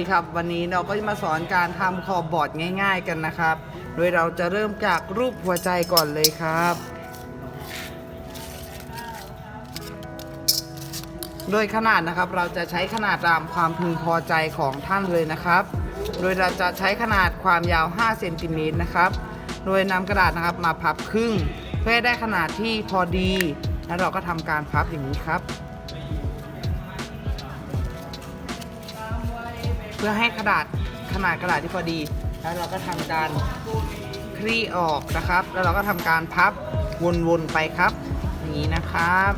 ดีครับ วันนี้เราก็จะมาสอนการทำขอบบอร์ดง่าย ๆกันนะครับ โดยเราจะเริ่มจากรูปหัวใจก่อนเลยครับ โดยขนาดนะครับเราจะใช้ขนาดตามความพึงพอใจของท่านเลยนะครับ โดยเราจะใช้ขนาดความยาว 5 เซนติเมตรนะครับ โดยนำกระดาษนะครับมาพับครึ่ง เพื่อได้ขนาดที่พอดี แล้วเราก็ทำการพับอย่างนี้ครับ เพื่อให้กระดาษขนาดกระดาษที่พอดี แล้วเราก็ทำการคลี่ออกนะครับ แล้วเราก็ทำการพับวนๆไปครับนี้นะครับ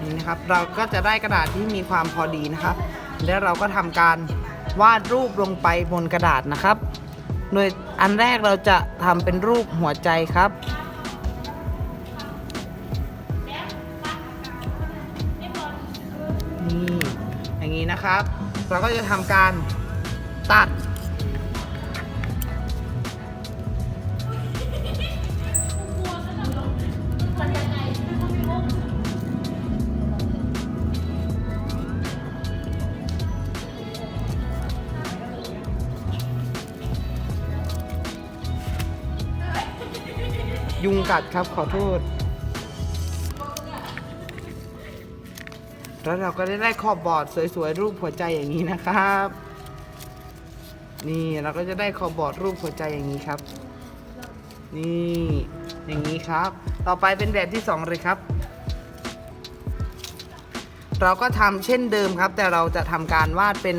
นี่นะครับ เราก็จะได้กระดาษที่มีความพอดีนะครับ แล้วเราก็ทำการวาดรูปลงไปบนกระดาษนะครับ โดยอันแรกเราจะทำเป็นรูปหัวใจครับ นี้นะครับ เราก็จะทำการตัด ยุงกัดครับขอโทษ แล้วเราก็ได้ได้ขอบบอร์ดสวยๆรูปหัวใจอย่างนี้นะครับ นี่เราก็จะได้ขอบบอร์ดรูปหัวใจอย่างนี้ครับ นี่อย่างนี้ครับ ต่อไปเป็นแบบที่สองเลยครับเราก็ทำเช่นเดิมครับ แต่เราจะทำการวาดเป็น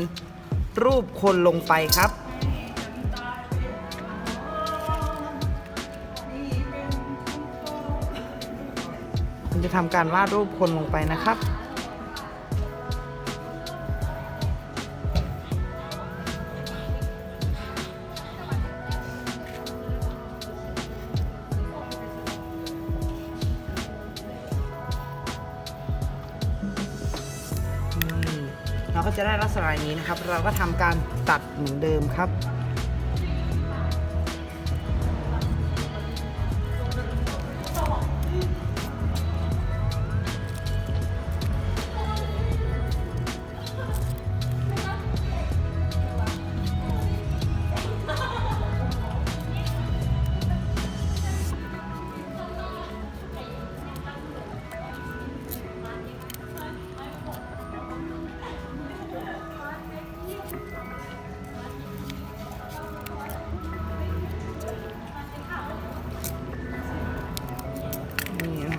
รูปคนลงไปครับมันจะทำการวาดรูปคนลงไปนะครับ เราก็จะได้ลักษณะนี้นะครับ เราก็ทำการตัดเหมือนเดิมครับ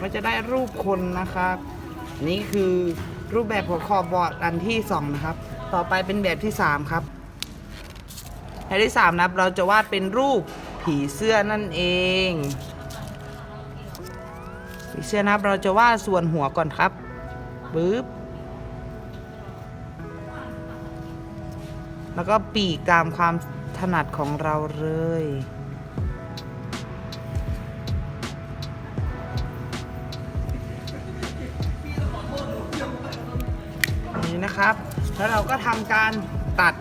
ก็จะได้รูปคนนะครับ นี่คือรูปแบบของขอบบอร์ดอันที่สองนะครับ ต่อไปเป็นแบบที่สามครับแบบที่สามนะครับเราจะวาดเป็นรูปผีเสื้อนั่นเองผีเสื้อนะครับเราจะวาดส่วนหัวก่อนครับปึ๊บแล้วก็ปีกตามความถนัดของเราเลย นะครับ แล้วเราก็ทำการตัด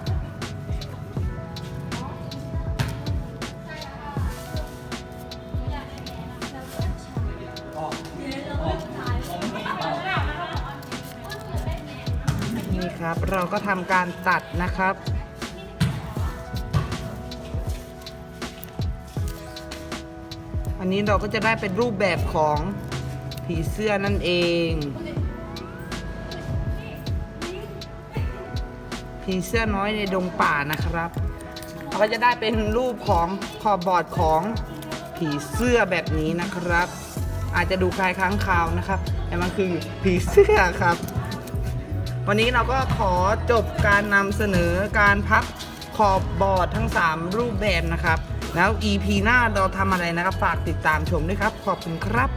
นี่ครับ เราก็ทำการตัดนะครับอันนี้เราก็จะได้เป็นรูปแบบของผีเสื้อนั่นเอง ผีเสื้อน้อยในดงป่านะครับเราก็จะได้เป็นรูปของขอบบอร์ดของผีเสื้อแบบนี้นะครับ อาจจะดูคล้ายค้างคาวนะครับ แต่มันคือผีเสื้อครับ วันนี้เราก็ขอจบการนำเสนอการพับขอบบอร์ดทั้ง 3 รูปแบบนะครับ แล้ว EP หน้าเราทำอะไรนะครับ ฝากติดตามชมด้วยครับ ขอบคุณครับ